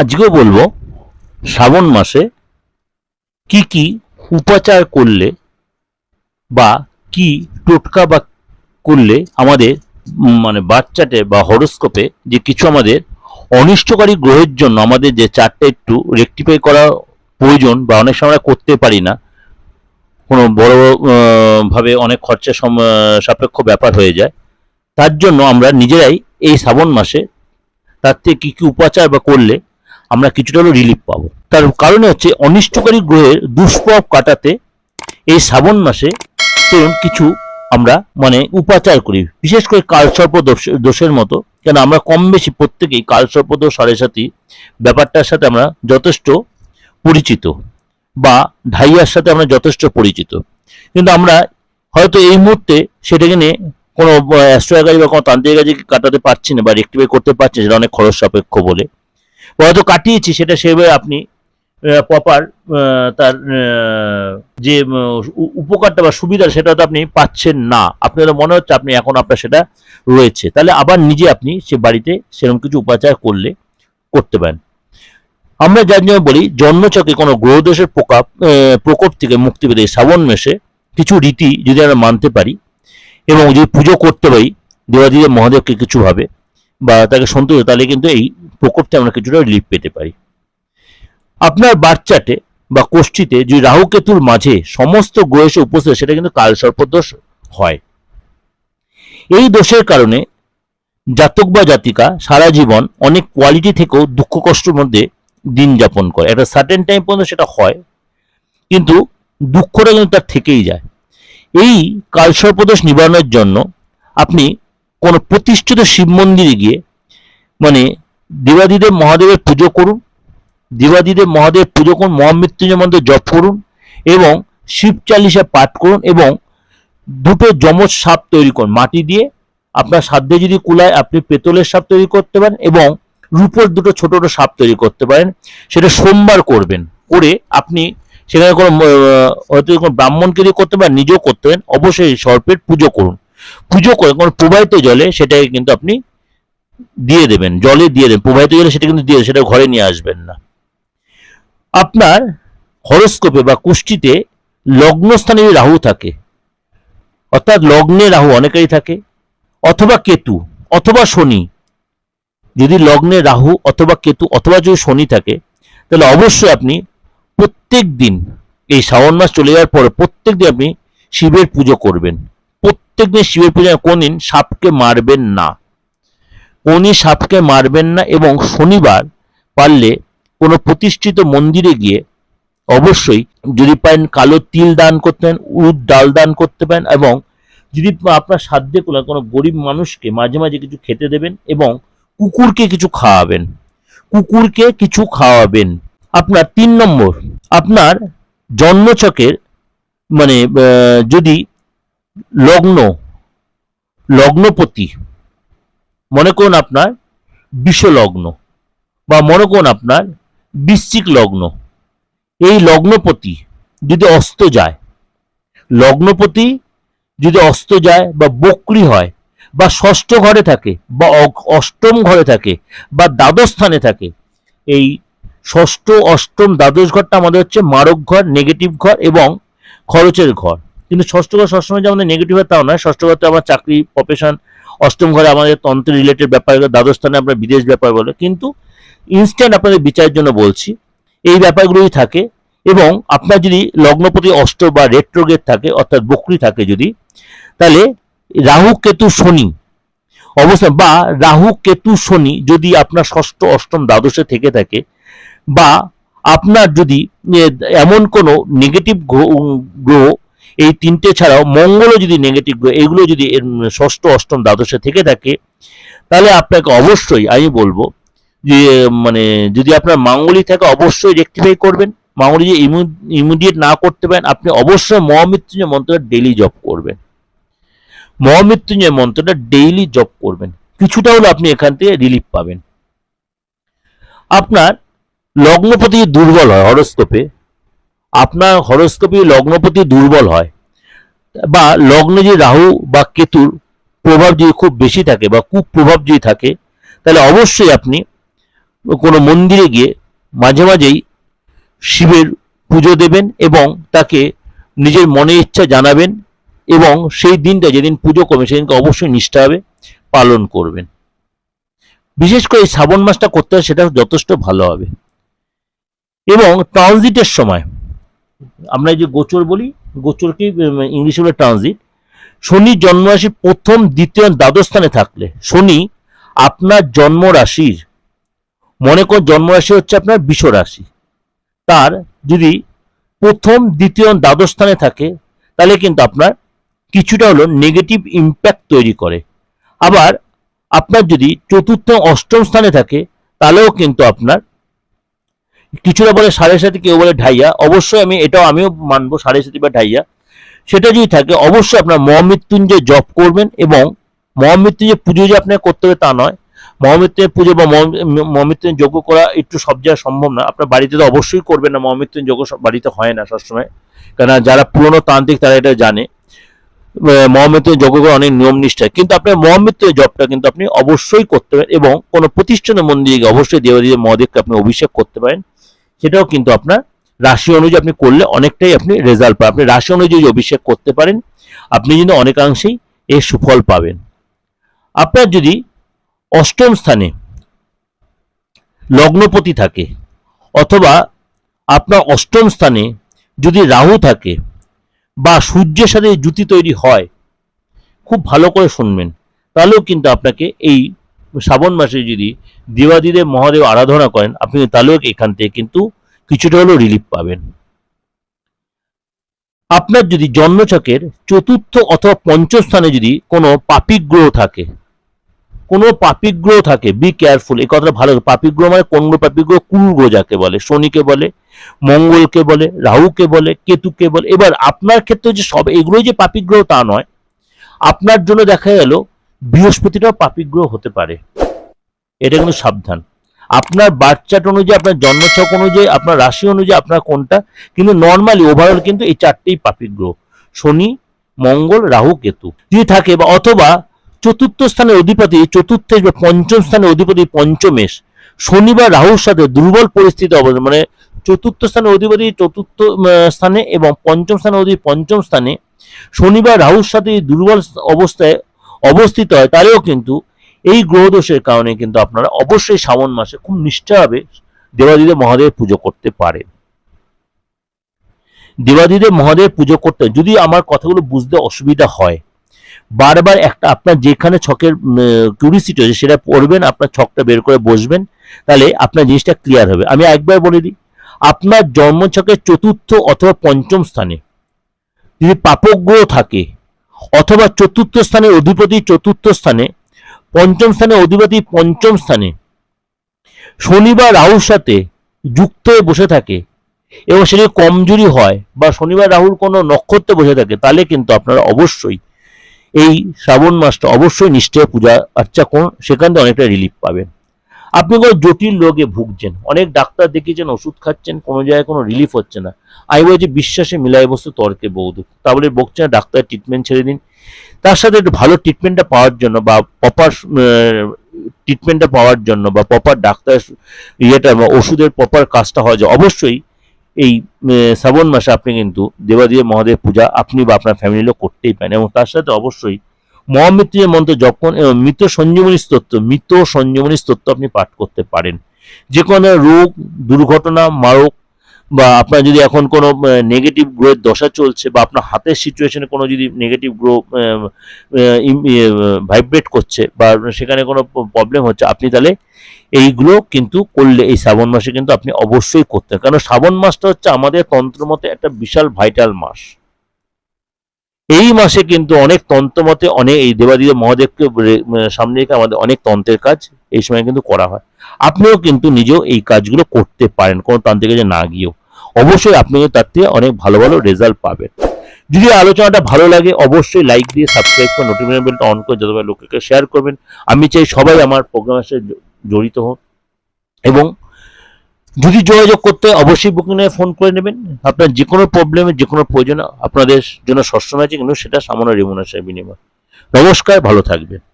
আজকেও বলব, শ্রাবণ মাসে কি কি উপাচার করলে বা কি টোটকা বা করলে আমাদের মানে বাচ্চাটে বা হরোস্কোপে যে কিছু আমাদের অনিষ্টকারী গ্রহের জন্য আমাদের যে চারটে একটু রেকটিফাই করা প্রয়োজন বা অনেক সময় আমরা করতে পারি না, কোনো বড় ভাবে অনেক খরচা সাপেক্ষ ব্যাপার হয়ে যায়, তার জন্য আমরা নিজেরাই এই শ্রাবণ মাসে তার থেকে কি কি উপাচার বা করলে আমরা কিছুটা হলেও রিলিফ পাবো। তার কারণে হচ্ছে, অনিষ্টকারী গ্রহের দুষ্প্রভাব কাটাতে এই শ্রাবণ মাসে ধরুন কিছু আমরা মানে উপাচার করি। বিশেষ করে কালসর্প দোষ- দোষের মতো। কেন আমরা কম বেশি প্রত্যেকেই কালসর্প দোষ, সাড়ে সাথী ব্যাপারটার সাথে আমরা যথেষ্ট পরিচিত বা ঢাইয়ার সাথে আমরা যথেষ্ট পরিচিত। কিন্তু আমরা হয়তো এই মুহূর্তে সেটাকে নিয়ে কোনো অ্যাস্ট্রোলজি বা কোনো তান্ত্রিক কাজে কাটাতে পারছি না বা রেক্টিফাই করতে পারছি না, সেটা অনেক খরচ সাপেক্ষ বলে। হয়তো কাটিয়েছি, সেটা সেভাবে আপনি প্রপার তার যে উপকারটা বা সুবিধা সেটা তো আপনি পাচ্ছেন না। আপনার মনে হচ্ছে আপনি এখন আপনার সেটা রয়েছে। তাহলে আবার নিজে আপনি সে বাড়িতে সেরকম কিছু উপাচার করলে, করতে পারেন। আমরা যার জন্য বলি, জন্মচকে কোনো গ্রহদোষের প্রকাপ প্রকোপ থেকে মুক্তি পেতে শ্রাবণ মেশে কিছু রীতি যদি আমরা মানতে পারি, এবং যদি পুজো করতে পারি, দেবাদিদেব মহাদেবকে কিছুভাবে বা তাকে সন্তুষ্ট, তাহলে কিন্তু এই প্রকোপ থেকে আমরা কিছুটা রিলিফ পেতে পারি। আপনার বাচ্চাটে বা কোষ্ঠীতে যে রাহুকেতুর মাঝে সমস্ত গ্রহ এসে উপস্থিত সেটা কিন্তু কালসর্পদোষ হয়। এই দোষের কারণে জাতক বা জাতিকা সারা জীবন অনেক কোয়ালিটি থেকেও দুঃখ কষ্টের মধ্যে দিন যাপন করে। একটা সার্টেন টাইম পর্যন্ত সেটা হয়, কিন্তু দুঃখটা কিন্তু তার থেকেই যায়। এই কালসর্পদোষ নিবারণের জন্য আপনি কোনো প্রতিষ্ঠিত শিব মন্দিরে গিয়ে মানে দেবাদিদেব মহাদেবের পুজো করুন। দেবাদিদেব মহাদেব পুজো করুন, মহামৃত্যুঞ্জয় মন্ত্র জপ করুন এবং শিব চালিশা পাঠ করুন এবং দুটো যমজ সাপ তৈরি করুন, মাটি দিয়ে। আপনার সাধ্যে যদি কুলায়, আপনি পেতলের সাপ তৈরি করতে পারেন এবং রূপোর দুটো ছোট ছোট সাপ তৈরি করতে পারেন। সেটা সোমবার করবেন, করে আপনি সেখানে কোনো হয়তো কোনো ব্রাহ্মণকে দিয়ে করতে পারেন, নিজেও করতে পারেন। অবশ্যই সর্পের পুজো করুন। পুজো করে কোনো প্রবাহিত জলে সেটাকে কিন্তু আপনি দিয়ে দেবেন, জলে দিয়ে দেবেন, প্রবাহিত জলে সেটা কিন্তু দিয়ে সেটা ঘরে নিয়ে আসবেন না। আপনার হরস্কোপে বা কুষ্টিতে লগ্নস্থানে রাহু থাকে, অর্থাৎ লগ্নে রাহু অনেকেরই থাকে, অথবা কেতু, অথবা শনি, যদি লগ্নে রাহু অথবা কেতু অথবা যদি শনি থাকে, তাহলে অবশ্যই আপনি প্রত্যেক দিন এই শ্রাবণ মাস চলে যাওয়ার পরে প্রত্যেক দিন আপনি শিবের পুজো করবেন। প্রত্যেক দিন শিবের পুজো কোনদিন? সাপকে মারবেন না। কোনদিন সাপকে মারবেন না এবং শনিবার পারলে কোনো প্রতিষ্ঠিত মন্দিরে গিয়ে অবশ্যই যদি পারেন কালো তিল দান করতে পারেন, উট, ডাল দান করতে পারেন এবং যদি আপনার সাধ্যে কোনো কোনো গরিব মানুষকে মাঝে মাঝে কিছু খেতে দেবেন এবং কুকুরকে কিছু খাওয়াবেন, কুকুরকে কিছু খাওয়াবেন। আপনার তিন নম্বর, আপনার জন্মচকের মানে যদি লগ্ন, লগ্নপতি মনে করুন আপনার বিশ্বলগ্ন বা মনে করুন আপনার বৃশ্চিক লগ্ন এই লগ্নপতি যদি অস্ত যায়, লগ্নপতি যদি অস্ত যায় বা বক্রি হয় বা ষষ্ঠ ঘরে থাকে বা অষ্টম ঘরে থাকে বা দ্বাদশ স্থানে থাকে, এই ষষ্ঠ, অষ্টম, দ্বাদশ ঘরটা আমাদের হচ্ছে মারক ঘর নেগেটিভ ঘর এবং খরচের ঘর। কিন্তু ষষ্ঠ ঘর সবসময় যে আমাদের নেগেটিভ হয় তাও নয়। ষষ্ঠ ঘর তো আমার চাকরি প্রফেশন অষ্টম ঘরে আমাদের তন্ত্র রিলেটেড ব্যাপার দ্বাদশ স্থানে আমরা বিদেশ ব্যাপার বলে। কিন্তু ইনস্ট্যান্ট আপনাদের বিচারের জন্য বলছি, এই ব্যাপারগুলোই থাকে এবং আপনার যদি লগ্নপতি অষ্ট বা রেট্রোগেট থাকে, অর্থাৎ বকরি থাকে যদি, তাহলে রাহু, কেতু, শনি অবস্থা, বা রাহু, কেতু, শনি যদি আপনার ষষ্ঠ, অষ্টম, দ্বাদশে থেকে থাকে, বা আপনার যদি এমন কোনো নেগেটিভ গ্রহ এই তিনটে ছাড়াও মঙ্গলও যদি নেগেটিভ গ্রহ এগুলো যদি ষষ্ঠ, অষ্টম, দ্বাদশে থেকে থাকে, তাহলে আপনাকে অবশ্যই, আমি বলব যে মানে যদি আপনার মাঙ্গলি থাকে, অবশ্যই রেক্টিফাই করবেন। মাঙ্গলি যে ইমিডিয়েট না করতে পারেন, আপনি অবশ্যই মহামৃত্যুঞ্জয় মন্ত্রটা ডেইলি জপ করবেন। মহামৃত্যুঞ্জয় মন্ত্রটা ডেইলি জপ করবেন। কিছুটা হলো আপনি এখান থেকে রিলিফ পাবেন। আপনার লগ্নপতি দুর্বল হয়, হরস্কোপে আপনার হরস্কোপে লগ্নপতি দুর্বল হয় বা লগ্নে যে রাহু বা কেতুর প্রভাব যদি খুব বেশি থাকে বা কুপ্রভাব যদি থাকে, তাহলে অবশ্যই আপনি কোনো মন্দিরে গিয়ে মাঝে মাঝেই শিবের পুজো দেবেন এবং তাকে নিজের মনের ইচ্ছা জানাবেন এবং সেই দিনটা যেদিন পুজো করবেন সেদিনকে অবশ্যই নিষ্ঠাভাবে পালন করবেন। বিশেষ করে শ্রাবণ মাসটা করতে হয় সেটা যথেষ্ট ভালো হবে। এবং ট্রানজিটের সময় আমরা এই যে গোচর বলি গোচরকে ইংলিশে বলে ট্রানজিট। শনি জন্মরাশি প্রথম, দ্বিতীয়, দ্বাদশ স্থানে থাকলে, শনি আপনার জন্ম রাশির মনে করুন জন্মরাশি হচ্ছে আপনার রাশি তার যদি প্রথম, দ্বিতীয়, দ্বাদশ স্থানে থাকে, তাহলে কিন্তু আপনার কিছুটা হলো নেগেটিভ ইম্প্যাক্ট তৈরি করে। আবার আপনার যদি চতুর্থ, অষ্টম স্থানে থাকে, তাহলেও কিন্তু আপনার কিছুটা বলে সাড়ে সাথে কেউ বলে ঢাইয়া। অবশ্যই আমি এটাও আমিও মানবো সাড়ে সাথে বা ঢাইয়া। সেটা যদি থাকে অবশ্যই আপনার মহামৃত্যুঞ্জয় জপ করবেন এবং মহামৃত্যুঞ্জয় পুজো যে আপনাকে করতে হবে তা নয়। মহামৃত্যুঞ্জয় পুজো বা মহা- মহামৃত্যুঞ্জয় যজ্ঞ করা একটু সব জায়গায় সম্ভব না। আপনার বাড়িতে তো অবশ্যই করবেন না মহামৃত্যুঞ্জয় সব বাড়িতে হয় না সবসময়। কেন যারা পুরনো তান্ত্রিক তারা এটা জানে। আহ, মহামৃত্যুঞ্জয় যজ্ঞ করা অনেক নিয়ম নিষ্ঠা। কিন্তু আপনার মহামৃত্যুঞ্জয় জপটা কিন্তু আপনি অবশ্যই করতে পারেন এবং কোনো প্রতিষ্ঠানের মন্দিরে অবশ্যই দেবাদেবী মহাদেবকে আপনি অভিষেক করতে পারেন। সেটাও কিন্তু আপনার রাশি অনুযায়ী আপনি করলে অনেকটাই আপনি রেজাল্ট পাবেন। আপনি রাশি অনুযায়ী অভিষেক করতে পারেন, আপনি কিন্তু অনেকাংশেই এর সুফল পাবেন। আপনার যদি অষ্টম স্থানে লগ্নপতি থাকে অথবা আপনার অষ্টম স্থানে যদি রাহু থাকে বা সূর্যের সাথে জুতি তৈরি হয়, খুব ভালো করে শুনবেন, তাহলেও কিন্তু আপনাকে এই শ্রাবণ মাসে যদি দেবাদিদেব মহাদেব আরাধনা করেন, আপনি তাহলেও এখান থেকে কিন্তু কিছুটা হলেও রিলিফ পাবেন। আপনার যদি জন্মছকের চতুর্থ অথবা পঞ্চম স্থানে যদি কোনো পাপিক গ্রহ থাকে, কোনো পাপিক গ্রহ থাকে বি কেয়ারফুল এই কথাটা ভালো পাপিক গ্রহ মানে কোন পাপিক গ্রহ কুল গ্রহ যাকে বলে, শনিকে বলে, মঙ্গলকে বলে, রাহুকে বলে, কেতুকে বলে। এবার আপনার ক্ষেত্রে যে সব এগুলোই যে পাপিক গ্রহ তা নয়, আপনার জন্য দেখা গেল বৃহস্পতিটাও পাপিক গ্রহ হতে পারে। এটা কিন্তু সাবধান। আপনার বাচ্চাট অনুযায়ী, আপনার জন্মছক অনুযায়ী, আপনার রাশি অনুযায়ী, আপনার কোনটা, কিন্তু নর্মালি ওভারঅল কিন্তু এই চারটেই পাপিক গ্রহ। শনি, মঙ্গল, রাহু, কেতু। যদি থাকে বা অথবা চতুর্থ স্থানের অধিপতি চতুর্থ বা পঞ্চম স্থানের অধিপতি, পঞ্চমেশ। শনি বা রাহুর সাথে দুর্বল পরিস্থিতি অবস্থা মানে চতুর্থ স্থানের অধিপতি চতুর্থ স্থানে এবং পঞ্চম স্থানের অধিপতি পঞ্চম স্থানে, শনি বা রাহুর সাথে দুর্বল অবস্থায় অবস্থিত হয়, তাহলেও কিন্তু এই গ্রহদোষের কারণে কিন্তু আপনারা অবশ্যই শ্রাবণ মাসে খুব নিষ্ঠাভাবে দেবাদিদেব মহাদেব পুজো করতে পারেন। দেবাদিদেব মহাদেব পুজো করতে যদি আমার কথাগুলো বুঝতে অসুবিধা হয়, বারবার একটা আপনার যেখানে ছকের কিউরিসিটি আছে সেটা পড়বেন, আপনার ছকটা বের করে বসবেন, তাহলে আপনার জিনিসটা ক্লিয়ার হবে। আমি একবার বলে দিই, আপনার জন্মছকের চতুর্থ অথবা পঞ্চম স্থানে যদি পাপগ্রহ থাকে, অথবা চতুর্থ স্থানের অধিপতি চতুর্থ স্থানে পঞ্চম স্থানে অধিপতি পঞ্চম স্থানে। শনি বা রাহুর সাথে যুক্ত হয়ে বসে থাকে এবং সেটি কমজোরি হয় বা শনিবার রাহুর কোনো নক্ষত্রে বসে থাকে, তাহলে কিন্তু আপনারা অবশ্যই এই শ্রাবণ মাসটা অবশ্যই নিশ্চয় পূজা আর্চা করুন, সেখান থেকে অনেকটা রিলিফ পাবেন। আপনি কোনো জটিল রোগে ভুগছেন, অনেক ডাক্তার দেখিয়েছেন, ওষুধ খাচ্ছেন, কোনো জায়গায় কোনো রিলিফ হচ্ছে না। আমি বলছি বিশ্বাসে মিলাই বস্তু তর্কে বৌদ্ধ তা বলে বকছে না ডাক্তার ট্রিটমেন্ট ছেড়ে দিন। তার সাথে একটু ভালো ট্রিটমেন্টটা পাওয়ার জন্য বা প্রপার ট্রিটমেন্টটা পাওয়ার জন্য বা প্রপার ডাক্তার ইয়েটা বা ওষুধের প্রপার কাজটা হয় যে অবশ্যই এই শ্রাবণ মাসে আপনি কিন্তু দেবাদেব মহাদেব পূজা আপনি বা আপনার ফ্যামিলি লোক করতেই পারেন এবং তার সাথে অবশ্যই মহামৃত্যুঞ্জয় মন্ত্র যখন এবং মৃত সঞ্জীবনী স্তোত্র, মৃত সঞ্জীবনী স্তোত্র আপনি পাঠ করতে পারেন। যে কোনো রোগ, দুর্ঘটনা, মারক বা আপনার যদি এখন কোনো নেগেটিভ গ্রোথ দশা চলছে বা আপনার হাতের সিচুয়েশনে কোনো যদি নেগেটিভ গ্রো ভাইব্রেট করছে বা সেখানে কোনো প্রবলেম হচ্ছে, আপনি তাহলে এইগুলো কিন্তু করলে, এই শ্রাবণ মাসে কিন্তু আপনি অবশ্যই করতেন কারণ শ্রাবণ মাসটা হচ্ছে আমাদের তন্ত্রমতে একটা বিশাল ভাইটাল মাস। এই মাসে কিন্তু অনেক তন্ত্রমতে অনেক, এই দেবাদিদেব মহাদেবকে সামনে রেখে আমাদের অনেক তন্ত্রের কাজ এই সময় কিন্তু করা হয়। আপনিও কিন্তু নিজেও এই কাজগুলো করতে পারেন, কোনো তান্ত্রিক কাজে না গিয়েও। অবশ্যই আপনি তার থেকে অনেক ভালো ভালো রেজাল্ট পাবেন। যদি আলোচনাটা ভালো লাগে, অবশ্যই লাইক দিয়ে সাবস্ক্রাইব করে নোটিফিকেশন বেলটা অন করে যতবার লোকেকে শেয়ার করবেন। আমি চাই সবাই আমার প্রোগ্রামের সাথে জড়িত হোক এবং যদি যোগাযোগ করতে অবশ্যই বুকিং নিয়ে ফোন করে নেবেন। আপনার যে কোনো প্রবলেমে যে কোনো প্রয়োজন, আপনাদের জন্য সবসময় আছে, কিন্তু সেটা সামান্য রেমুনেশনের বিনিময়। নমস্কার, ভালো থাকবেন।